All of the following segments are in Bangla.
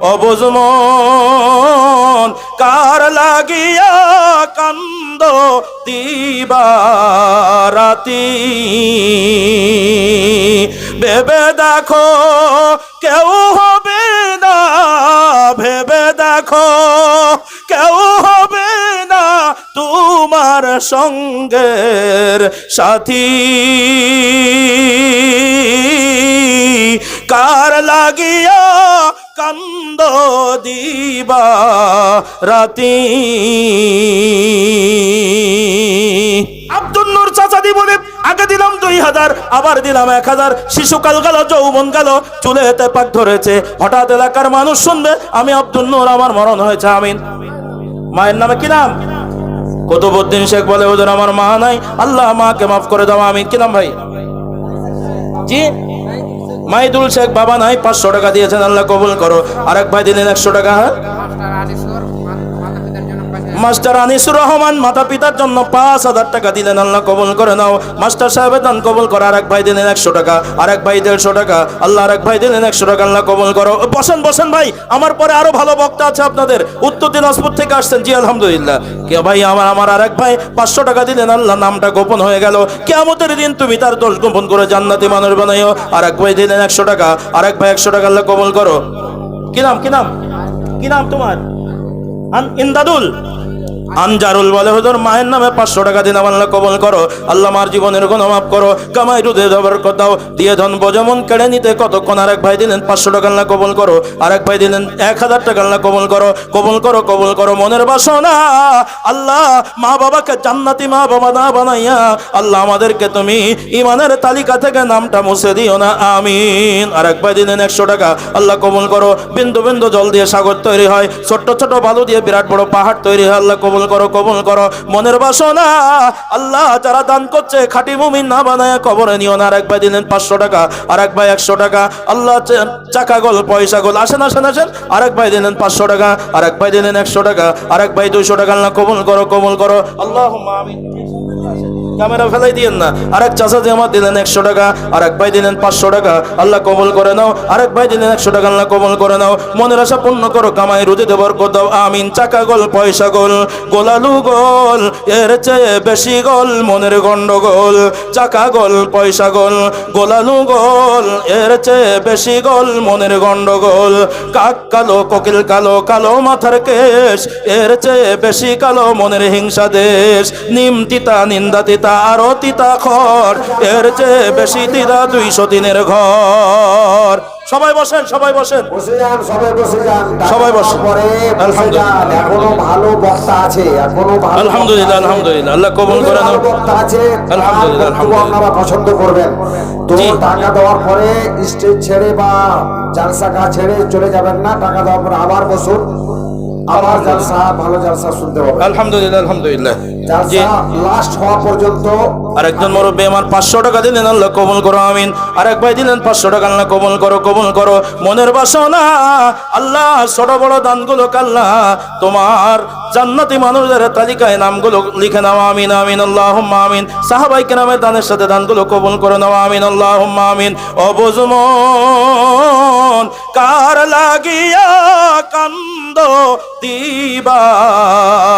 অবুজমন কার লাগিয়া কান্দ দিবারাতি? ভেবে দেখো কেউ হবে না, ভেবে দেখো কেউ হবে না তোমার সঙ্গের সাথী। কার লাগিয়া কান্দ দিবা রাতি। আব্দুল নূর চাচাদি বলে, আগে দিলাম দুই হাজার, আবার দিলাম এক হাজার। শিশুকাল গেল, যৌবন গেল চুলে এতে পাক ধরেছে। হঠাৎ এলাকার মানুষ শুনবে, আমি আব্দুল নূর, আমার মরণ হয়েছে, আমিন। মায়ের নামে কি নাম? কুতুবুদ্দিন শেখ বলে ওদের আমার মা নাই। আল্লাহ মাকে মাফ করে দাও আমি কি নাম ভাই? জি? মাইদুল শেখ বাবা নাই, পাঁচশো টাকা দিয়েছেন, আল্লাহ কবুল করো। আরেক ভাই দিলেন একশো টাকা। হ্যাঁ মাস্টার আনিসুর রহমান মাতা পিতার জন্য পাঁচ হাজার টাকা দিলেন, আল্লাহ কবল করে নাও। মাস্টার সাহেবের দান কবল করো, আরেক ভাই দিলেন একশো টাকা, আরেক ভাই দেড়শো টাকা, আল্লাহ আরেক ভাই দিলেন একশো টাকা, আল্লাহ কবল করো। বসেন বসেন ভাই, আমার পরে আরও ভালো বক্তা আছে আপনাদের। উত্তর দিনাজপুর থেকে আসছেন, জি, আলহামদুলিল্লাহ। কে ভাই, আমার আমার আরেক ভাই পাঁচশো টাকা দিলেন, আল্লাহ নামটা গোপন হয়ে গেল। কেমতের দিন তুমি তার দোষ গোপন করে জান্নাতি মানুষ বানাইও। আরেক ভাই দিলেন একশো টাকা, আরেক ভাই একশো টাকা, আল্লাহ কবল করো। কি নাম কি নাম? কি নাম তোমার? ইন্দাদুল? আনজারুল বলে, হুজুর, মায়ের নামে পাঁচশো টাকা দিন আল্লাহ কবল করো। আল্লাহ মার জীবনের কোনো মাফ করো। কামাই রুদে দেবার দাও। দিয়ে ধন যেমন কেড়ে নিতে কতক্ষণ আরেক ভাই দিলেন পাঁচশো টাকা আল্লাহ কবল করো। আরেক ভাই দিলেন এক হাজার টাকা আল্লাহ কবল করো। কবল করো কবল করো, মনের বাসনা। আল্লাহ মা বাবাকে জান্নাতি মা বাবা না বানাইয়া, আল্লাহ আমাদেরকে তুমি ইমানের তালিকা থেকে নামটা মুছে দিও না। আমিন। আরেক ভাই দিলেন একশো টাকা। আল্লাহ কবুল করো। বিন্দু বিন্দু জল দিয়ে সাগর তৈরি হয়। ছোট্ট ছোট বালু দিয়ে বিরাট বড় পাহাড় তৈরি হয়। আল্লাহ কবুল করো, কবুল করো। মনের বাসনা, আল্লাহ যারা দান করছে, খাটি মুমিন না বানায় কবরে নিও না। আরেক ভাই দিলেন পাঁচশো টাকা আরেক ভাই একশো টাকা। আল্লাহ চাকা গোল, পয়সা গোল। আসেন আসেন আসেন। আরেক ভাই দিলেন পাঁচশো টাকা আরেক ভাই দিলেন একশো টাকা আরেক ভাই দুইশো টাকা। আল্লাহ কবুল করো কবুল করো। আল্লাহ আমিন। ক্যামেরা ফেলাই দিয়েন না। আরেক চাচা যে আমার দিলেন একশো টাকা, আরেক ভাই দিলেন পাঁচশো টাকা। আল্লাহ কবল করে নাও। আরেক ভাই দিলেন একশো টাকা, আল্লাহ কবল করে নাও। মনের আশা পূর্ণ করো, কামাই, রুজি, দেবর দাও আমিন, চাকা গোল, পয়সা গোল। গোলালু গোল, এর চেয়ে বেশি গোল মনের গন্ডগোল। চাকা গোল, পয়সা গোল। গোলালু গোল, এর চেয়ে বেশি গোল মনের গন্ডগোল। কাক কালো, কোকিল কালো কালো মাথার কেশ, এর চেয়ে বেশি কালো মনের হিংসা দেশ। নিম তিতা নিন্দা তিতা আরও তিতা খর এর চেয়ে বেশি তিতা দুইশো দিনের ঘর। সবাই বসেন সবাই বসেন। বসে যান সবাই বসে যান। সবাই বসে। পরে আলহামদুলিল্লাহ। এখনও ভালো বক্তা আছে এখনও ভালো আলহামদুলিল্লাহ আলহামদুলিল্লাহ। আল্লাহ কবুল খুবই করে নাও। বক্তা আছে আলহামদুলিল্লাহ, আলহামদুলিল্লাহ। আপনারা পছন্দ করবেন। তো টাকা দেওয়ার পরে স্টেজ ছেড়ে বা জালসা গা ছেড়ে চলে যাবেন না। টাকা দেওয়ার পরে আবার বসুন। আবার জালসা ভালো জালসা শুনতে হবে আলহামদুলিল্লাহ আলহামদুলিল্লাহ। লাস্ট হওয়া পর্যন্ত আরেকজন মুরব্বী আমার পাঁচশো টাকা দিলেন আল্লাহ কবুল করো আমিন। আরেক ভাই দিলেন পাঁচশো টাকা আল্লাহ কবুল করো কবুল করো। মনের বাসনা আল্লাহ ছোট বড় দানগুলো কাল্লা। তোমার জান্নাতি মানুষদের তালিকায় নামগুলো লিখে নাও আমিন আমিন আল্লাহ আমিন। সাহাবাই কেরামের দানের সাথে দানগুলো কবুল করে নাও আমিন আল্লাহ আমিন। অবুজমন কার লাগিয়া কান্দ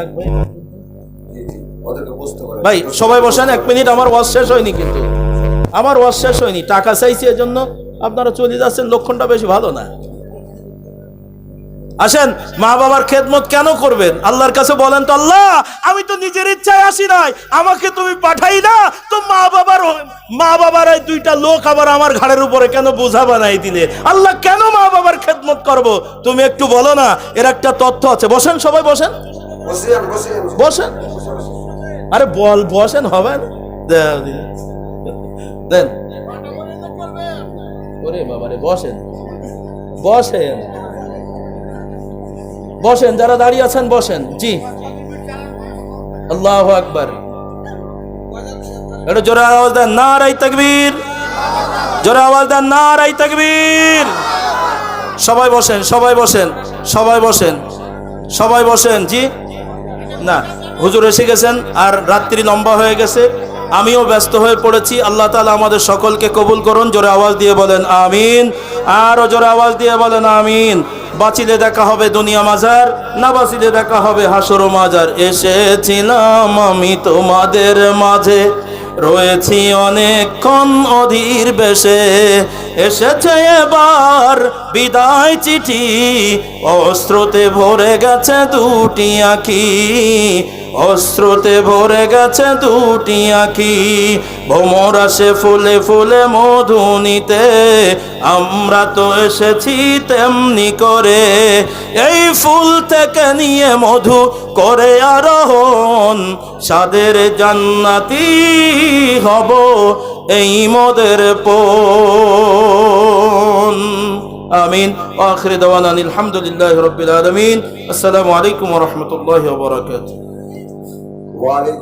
থাকবে? ভাই সবাই বসেন এক মিনিট আমার ওয়াজ শেষ হয়নি কিন্তু। আমার ওয়াজ শেষ হয়নি টাকা চাইছি এজন্য আপনারা চলে যাচ্ছেন লক্ষণটা বেশি ভালো না। আসেন মা বাবার খেদমত কেন করবেন? আল্লাহর কাছে বলেন তো আল্লাহ আমি তো নিজের ইচ্ছায় আসি নাই। আমাকে তুমি পাঠাই না তো মা বাবার মা বাবার এই দুইটা লোক আবার আমার ঘাড়ের উপরে কেন বোঝা বানাই দিলে? আল্লাহ কেন মা বাবার খেদমত করব? তুমি একটু বলো না এর একটা তথ্য আছে। বসেন সবাই বসেন। বসেন আরে বল বসেন হবে দেন, ওরে বসেন। বসেন। বসেন যারা দাঁড়িয়ে আছেন বসেন। জি। আল্লাহ আকবার। একটু জোরে আওয়াজ দেন না রাই তাকবীর। জোরে আওয়াজ দেন না রাই তাকবীর। সবাই বসেন সবাই বসেন সবাই বসেন সবাই বসেন জি। না, হুজুর এসে গেছেন আর রাত্রি লম্বা হয়ে গেছে। আমিও ব্যস্ত হয়ে পড়েছি। আল্লাহ তালা আমাদের সকলকে কবুল করুন। জোরে আওয়াজ দিয়ে বলেন, আমিন। আরও জোরে আওয়াজ দিয়ে বলেন, আমিন। বাঁচিলে দেখা হবে দুনিয়া মাজার, না বাঁচিলে দেখা হবে হাসর মাজার। এসেছিলাম আমি তোমাদের মাঝে। রয়েছি অনেকক্ষণ অধীর বেশে। এসেছে এবার বিদায় চিঠি। অস্ত্রতে ভরে গেছে দুটি আঁখি। অস্ত্রতে ভরে গেছে দুটি আঁখি, ভ্রমর আসে ফুলে ফুলে মধু নিতে। আমরা তো এসেছি তেমনি করে, এই ফুল থেকে নিয়ে মধু করে আরোহণ। সাদের জান্নাতি হব এই মদের পন আমিন। আখির দাওয়ানা আলহামদুলিল্লাহ রবিল আলমিন। আসসালামু আলাইকুম রহমতুল্লাহ বরাকাত qual é